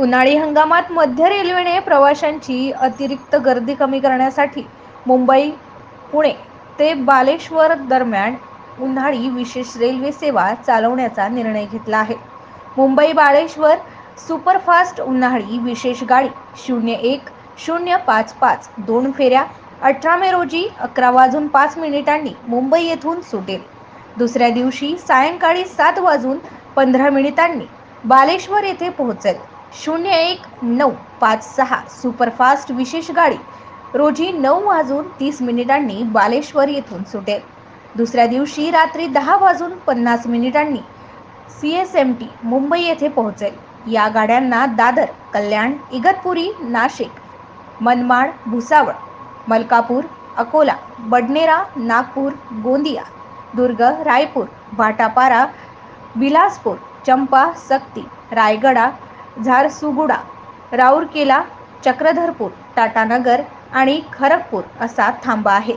उन्हाळी हंगामात मध्य रेल्वेने प्रवाशांची अतिरिक्त गर्दी कमी करण्यासाठी मुंबई पुणे ते बालेश्वर दरम्यान उन्हाळी विशेष रेल्वे सेवा चालवण्याचा निर्णय घेतला आहे. मुंबई बाळेश्वर सुपरफास्ट उन्हाळी विशेष गाडी शून्य एक शून्य पाच पाच दोन फेऱ्या अठरा मे रोजी अकरा वाजून पाच मिनिटांनी मुंबई येथून सुटेल. दुसऱ्या दिवशी सायंकाळी सात वाजून पंधरा मिनिटांनी बालेश्वर येथे पोहोचेल. शून्य एक नऊ पाच सहा सुपरफास्ट विशेष गाडी रोजी नऊ वाजून तीस मिनिटांनी बालेश्वर येथून सुटेल. दुसऱ्या दिवशी रात्री दहा वाजून पन्नास मिनिटांनी C S M T Mumbai येथे पोहोचेल. या गाड्यांना दादर कल्याण इगतपुरी नाशिक मनमाड भुसावळ मलकापूर अकोला बडनेरा नागपूर गोंदिया दुर्ग रायपूर भाटापारा बिलासपूर चंपा सक्ती रायगडा झारसुगुडा राऊरकेला चक्रधरपूर टाटानगर आणि खरगपूर असा थांबा आहे.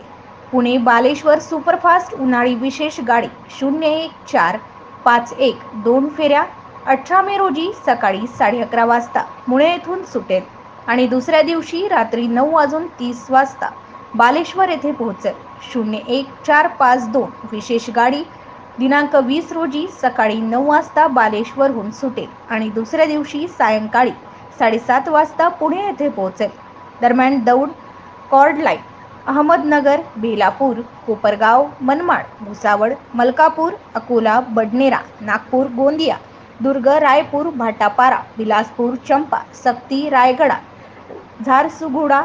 पुणे बालेश्वर सुपरफास्ट उन्हाळी विशेष गाडी शून्य एक चार पाच एक दोन फेऱ्या अठरा मे रोजी सकाळी साडे अकरा वाजता पुणे येथून सुटेल आणि दुसऱ्या दिवशी रात्री नऊ वाजून तीस वाजता बालेश्वर येथे पोहोचेल. शून्य एक चार पाच दोन विशेष गाडी दिनांक वीस रोजी सकाळी नऊ वाजता बालेश्वरहून सुटेल आणि दुसऱ्या दिवशी सायंकाळी साडेसात वाजता पुणे येथे पोहोचेल. दरम्यान दौड कॉर्डलाईन अहमदनगर बेलापूर कोपरगाव मनमाड भुसावळ मलकापूर अकोला बडनेरा नागपूर गोंदिया दुर्ग रायपूर भाटापारा बिलासपूर चंपा सक्ती रायगडा झारसुगुडा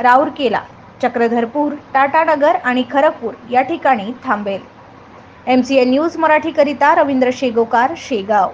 राऊरकेला चक्रधरपूर टाटानगर आणि खरगपूर या ठिकाणी थांबेल. एम सी एन न्यूज मराठीकरिता रवींद्र शेगोकार शेगाव.